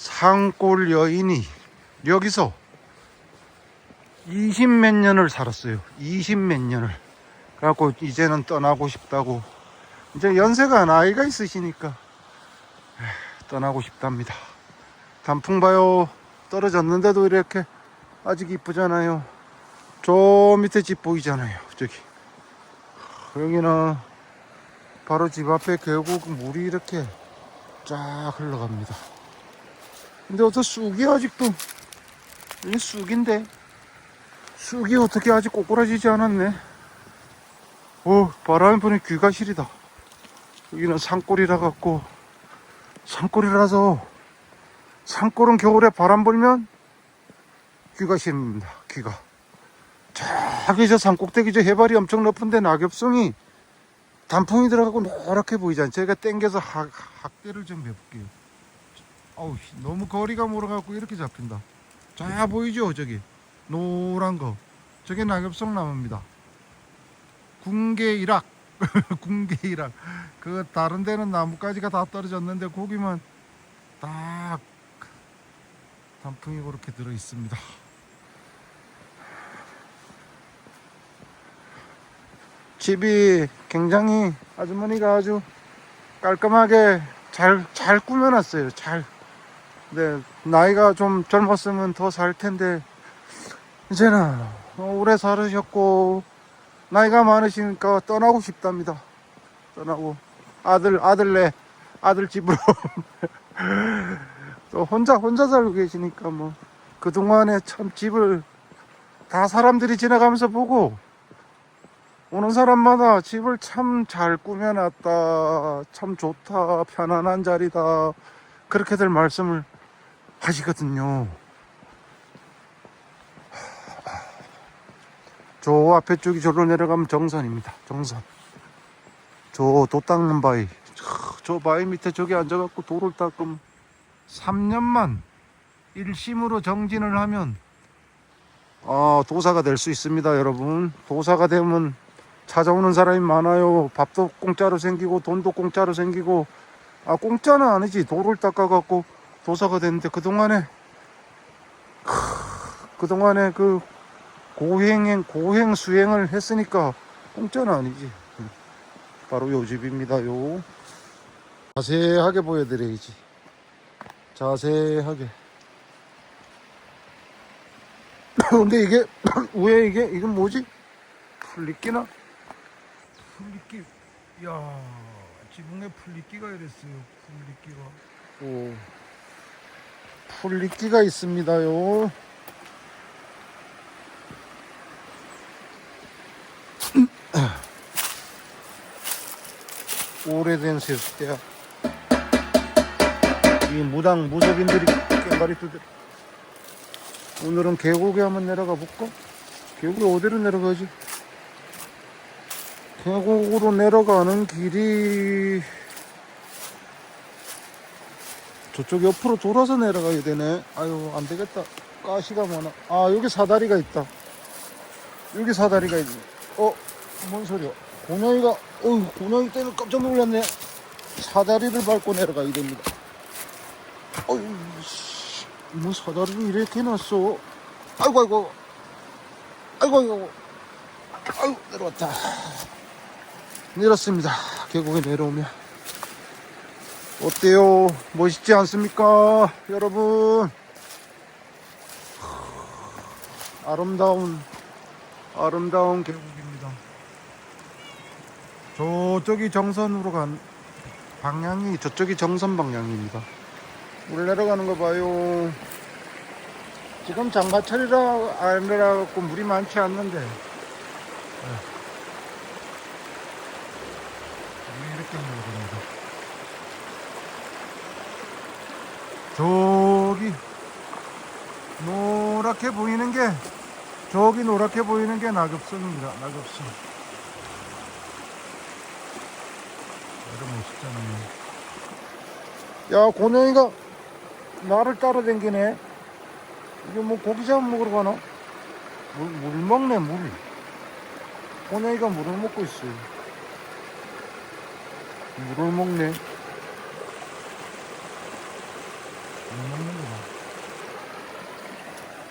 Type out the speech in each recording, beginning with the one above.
산골 여인이 여기서 20 몇 년을 살았어요. 20 몇 년을. 그래갖고 이제는 떠나고 싶다고. 이제 연세가 나이가 있으시니까 떠나고 싶답니다. 단풍 봐요. 떨어졌는데도 이렇게 아직 이쁘잖아요. 저 밑에 집 보이잖아요. 저기. 여기는 바로 집 앞에 계곡 물이 이렇게 쫙 흘러갑니다. 근데 어떤 쑥이 아직도 이게 쑥인데 쑥이 어떻게 아직 꼬꾸라지지 않았네. 오 바람이 부니 귀가 시리다. 여기는 산골이라 갖고 산골이라서 산골은 겨울에 바람 불면 귀가 시립니다. 귀가. 저기 저 산꼭대기 저 해발이 엄청 높은데 낙엽송이 단풍이 들어가고 노랗게 보이잖아요. 제가 땡겨서 학, 학대를 좀 해볼게요. 어우, 씨, 너무 거리가 멀어갖고 이렇게 잡힌다. 자, 보이죠? 저기. 노란 거. 저게 낙엽송 나무입니다. 궁계이락. 궁계이락. 그, 다른 데는 나뭇가지가 다 떨어졌는데, 거기만 딱 단풍이 그렇게 들어 있습니다. 집이 굉장히 아주머니가 아주 깔끔하게 잘, 잘 꾸며놨어요. 잘. 네, 나이가 좀 젊었으면 더 살 텐데, 이제는 오래 살으셨고, 나이가 많으시니까 떠나고 싶답니다. 떠나고. 아들, 아들네, 아들 집으로. 또 혼자, 혼자 살고 계시니까 뭐, 그동안에 참 집을 다 사람들이 지나가면서 보고, 오는 사람마다 집을 참 잘 꾸며놨다. 참 좋다. 편안한 자리다. 그렇게들 말씀을 하시거든요. 저 앞에 쪽이 저로 내려가면 정선입니다. 정선. 저 도 닦는 바위. 저 바위 밑에 저기 앉아갖고 돌을 닦으면 3년만 일심으로 정진을 하면 아, 도사가 될 수 있습니다, 여러분. 도사가 되면 찾아오는 사람이 많아요. 밥도 공짜로 생기고 돈도 공짜로 생기고 아 공짜는 아니지 돌을 닦아갖고 도사가 됐는데 그동안에 크, 그동안에 그 고행 고행 수행을 했으니까 공짜는 아니지. 바로 요 집입니다 요. 자세하게 보여드려야지. 자세하게. 근데 이게 왜 이게 이건 뭐지? 풀리끼나? 풀리끼. 야 지붕에 풀리끼가 이랬어요. 풀리끼가. 오. 풀리끼가 있습니다요. 오래된 세숫대야. 이 무당 무속인들이 깽가리 뜨들. 오늘은 계곡에 한번 내려가 볼까? 계곡에 어디로 내려가지? 계곡으로 내려가는 길이 저쪽 옆으로 돌아서 내려가야 되네. 아유 안 되겠다. 가시가 많아. 아 여기 사다리가 있다. 여기 사다리가 있네. 어? 뭔 소리야? 고양이가 어휴 고양이 때문에 깜짝 놀랐네. 사다리를 밟고 내려가야 됩니다. 어휴 씨. 뭐 사다리를 이렇게 놨어? 아이고 아이고 아이고 아이고 아이고 내려왔다. 내렸습니다. 계곡에 내려오면 어때요? 멋있지 않습니까? 여러분 아름다운 아름다운 계곡입니다. 저쪽이 정선으로 간 방향이 저쪽이 정선 방향입니다. 물 내려가는 거 봐요. 지금 장마철이라 아니라 갖고 물이 많지 않는데 네. 물이 이렇게 내려갑니다. 저기 노랗게 보이는 게 저기 노랗게 보이는 게 낙엽선입니다. 낙엽선. 이런 멋있잖아요. 야 고양이가 나를 따라다니네. 이게 뭐 고기 잡아 먹으러 가나? 물, 물 먹네 물. 고양이가 물을 먹고 있어요. 물을 먹네.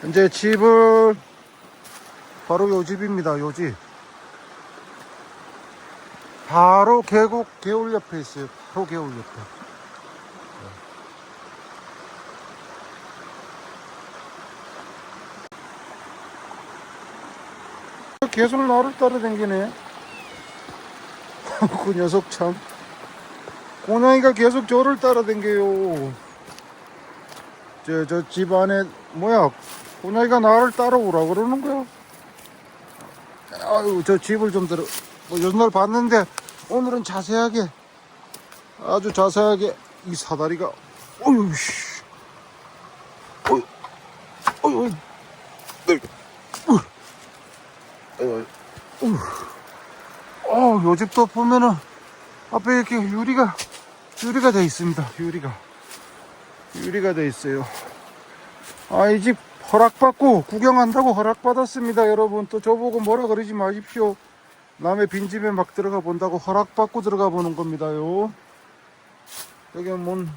이제 집을 바로 요 집입니다. 요 집. 바로 계곡 개울 옆에 있어요. 바로 개울 옆에. 계속 나를 따라다니네. 그 녀석 참. 고양이가 계속 저를 따라다녀요. 저, 저 집 안에, 뭐야, 고양이가 나를 따라오라 그러는 거야. 아유, 저 집을 좀 들어, 뭐, 옛날 봤는데, 오늘은 자세하게, 아주 자세하게, 이 사다리가, 어휴, 씨. 어휴, 어휴, 네. 어휴, 어휴, 어휴. 어, 요 집도 보면은, 앞에 이렇게 유리가, 유리가 돼 있습니다. 유리가. 유리가 돼 있어요. 아, 이 집 허락받고 구경한다고 허락받았습니다. 여러분. 또 저보고 뭐라 그러지 마십시오. 남의 빈집에 막 들어가 본다고 허락받고 들어가 보는 겁니다요. 여기 뭔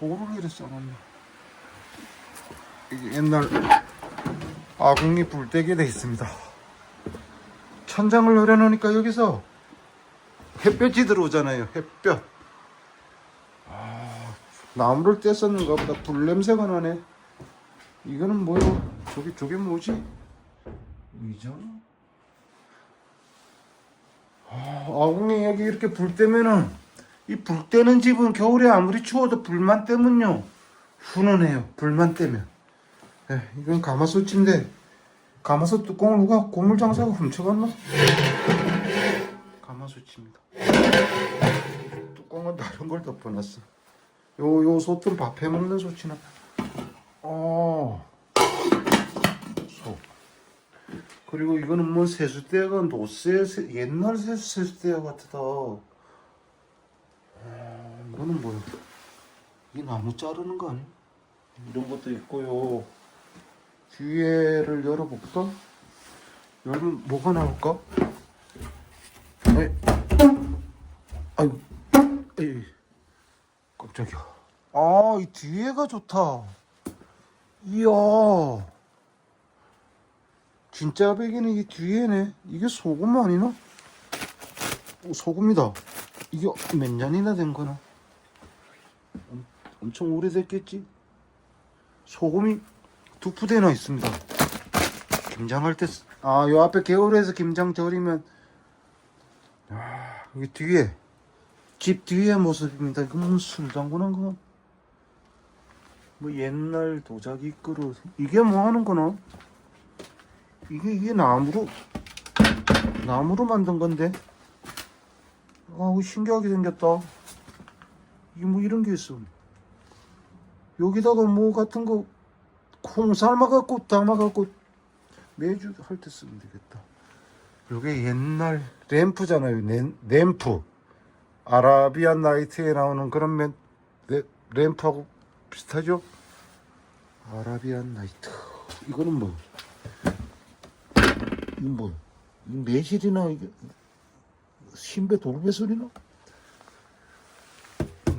보루기를 써놨네. 이게 옛날 아궁이 불때게 돼 있습니다. 천장을 흐려놓으니까 여기서 햇볕이 들어오잖아요. 햇볕. 아, 나무를 뗐었는가 보다 불 냄새가 나네. 이거는 뭐요? 저게 저게 뭐지? 의자나? 아, 아궁이 여기 이렇게 불 때면은 이 불 때는 집은 겨울에 아무리 추워도 불만 때면요 훈훈해요. 불만 때면. 예, 이건 가마솥인데 가마솥 뚜껑을 누가 고물 장사가 훔쳐갔나? 가마솥입니다. 뚜껑은 다른 걸 덮어놨어. 요, 요 솥은 밥 해 먹는 솥이나. 어. 솥. 그리고 이거는 뭐 세수대가 노쇠, 세- 옛날 세- 세수대 같다. 어, 이거는 뭐야? 이 나무 자르는 거 아니야? 이런 것도 있고요. 뒤에를 열어볼까? 열면 뭐가 나올까? 에이. 아이고, 에이. 깜짝이야. 아, 이 뒤에가 좋다. 이야. 진짜 베개는 이 뒤에네. 이게 소금 아니나? 오, 소금이다. 이게 몇 년이나 된 거나? 엄- 엄청 오래됐겠지? 소금이 두 푸대나 있습니다. 김장할 때, 쓰- 아, 요 앞에 개울에서 김장 절이면, 아, 여기 뒤에, 집 뒤의 모습입니다. 이거 무슨 술 담그는 거? 뭐 옛날 도자기 그릇. 이게 뭐 하는 거나? 이게, 이게 나무로, 나무로 만든 건데? 아, 이거 신기하게 생겼다. 이게 뭐 이런 게 있어. 여기다가 뭐 같은 거, 콩 삶아갖고 담아갖고 매주 할 때 쓰면 되겠다. 요게 옛날 램프잖아요. 램, 램프. 아라비안 나이트에 나오는 그런 맨, 레, 램프하고 비슷하죠? 아라비안 나이트. 이거는 뭐? 이건 뭐? 이 매실이나 이게 신배 돌배설이나?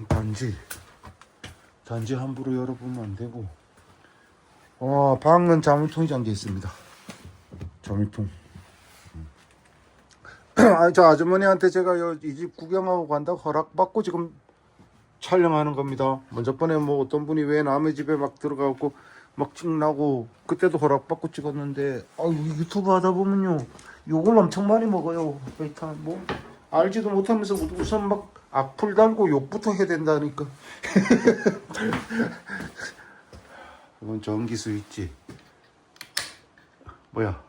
단지 단지 함부로 열어보면 안 되고. 어, 방은 자물통이 잠겨 있습니다. 자물통. 아니, 저 아주머니한테 제가 이 집 구경하고 간다고 허락받고 지금 촬영하는 겁니다. 먼저 번에 뭐 어떤 분이 왜 남의 집에 막 들어가고 막 찍나고 그때도 허락받고 찍었는데 아 유튜브 하다 보면요 욕을 엄청 많이 먹어요. 일단 뭐 알지도 못하면서 우선 막 악플 달고 욕부터 해야 된다니까. 이건 전기 스위치. 뭐야?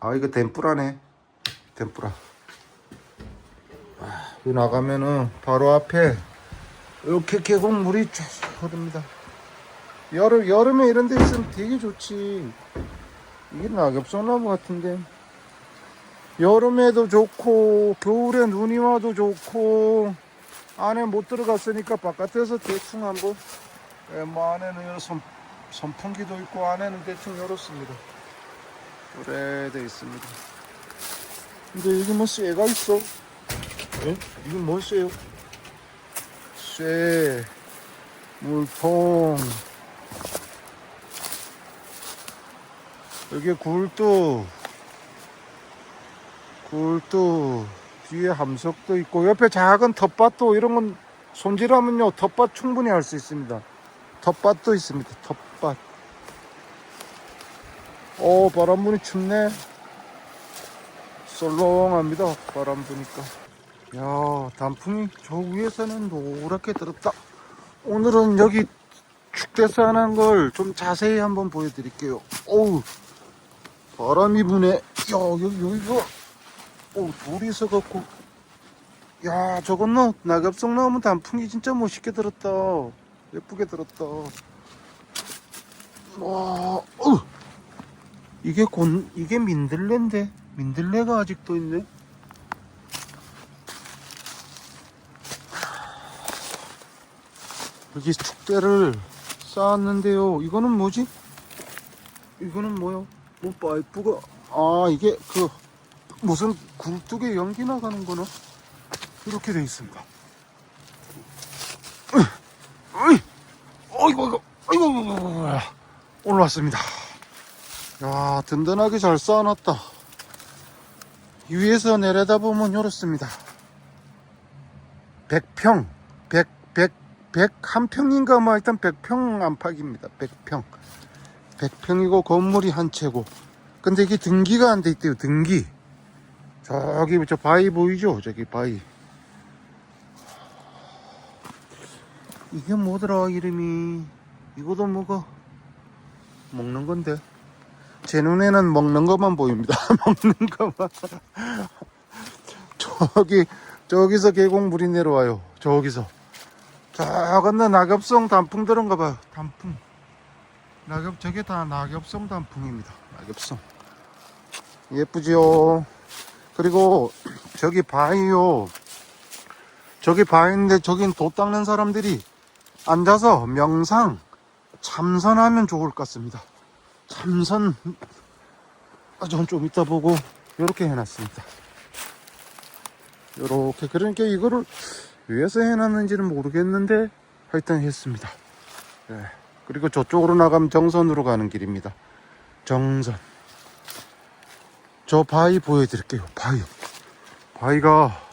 아 이거 덴뿌라네. 덴뿌라. 아, 여기 나가면은 바로 앞에 이렇게 계곡물이 쫙 흐릅니다. 여름 여름에 이런 데 있으면 되게 좋지. 이게 낙엽소나무 같은데. 여름에도 좋고 겨울에 눈이 와도 좋고 안에 못 들어갔으니까 바깥에서 대충 한번 예, 뭐 안에는 선, 선풍기도 있고 안에는 대충 열었습니다. 오래돼 있습니다. 근데 여기 뭐 쇠가 있어? 예? 이건 뭔 쇠요? 쇠. 물통. 여기 굴도. 굴도. 뒤에 함석도 있고, 옆에 작은 텃밭도 이런 건 손질하면요, 텃밭 충분히 할 수 있습니다. 텃밭도 있습니다. 텃밭. 오, 바람 부니 춥네. 썰렁합니다. 바람 부니까. 야, 단풍이 저 위에서는 노랗게 들었다. 오늘은 여기 축대서 하는 걸 좀 자세히 한번 보여드릴게요. 어우, 바람이 부네. 야, 여기, 여기가, 오, 돌이 있어갖고. 야, 저건 너, 낙엽성 나오면 단풍이 진짜 멋있게 들었다. 예쁘게 들었다. 와, 어 이게 곤, 이게 민들레인데? 민들레가 아직도 있네? 여기 축대를 쌓았는데요. 이거는 뭐지? 이거는 뭐요? 뭐 파이프가, 아, 이게 그, 무슨 굴뚝에 연기 나가는 거나? 이렇게 돼 있습니다. 어이, 어이구, 어이구, 어이구, 어이구, 올라왔습니다. 야, 든든하게 잘 쌓아놨다. 위에서 내려다보면 이렇습니다. 100평, 100, 100, 101평인가 뭐 일단 100평 안팎입니다. 100평. 100평이고 건물이 한 채고. 근데 이게 등기가 안 돼 있대요, 등기. 저기 저 바위 보이죠? 저기 바위. 이게 뭐더라 이름이 이거도 뭐가 먹는 건데 제 눈에는 먹는 것만 보입니다. 먹는 것만. 저기 저기서 계곡물이 내려와요. 저기서. 저 건너 낙엽성 단풍 들은가 봐요. 단풍. 낙엽 저게 다 낙엽성 단풍입니다. 낙엽성. 예쁘지요? 그리고 저기 바위요. 저기 바위인데 저긴 도 닦는 사람들이 앉아서 명상 참선하면 좋을 것 같습니다 참선. 아, 전좀 이따 보고 이렇게 해놨습니다. 이렇게 그러니까 이거를 위에서 해놨는지는 모르겠는데 하여튼 했습니다. 네. 그리고 저쪽으로 나가면 정선으로 가는 길입니다. 정선. 저 바위 보여드릴게요. 바위. 바위가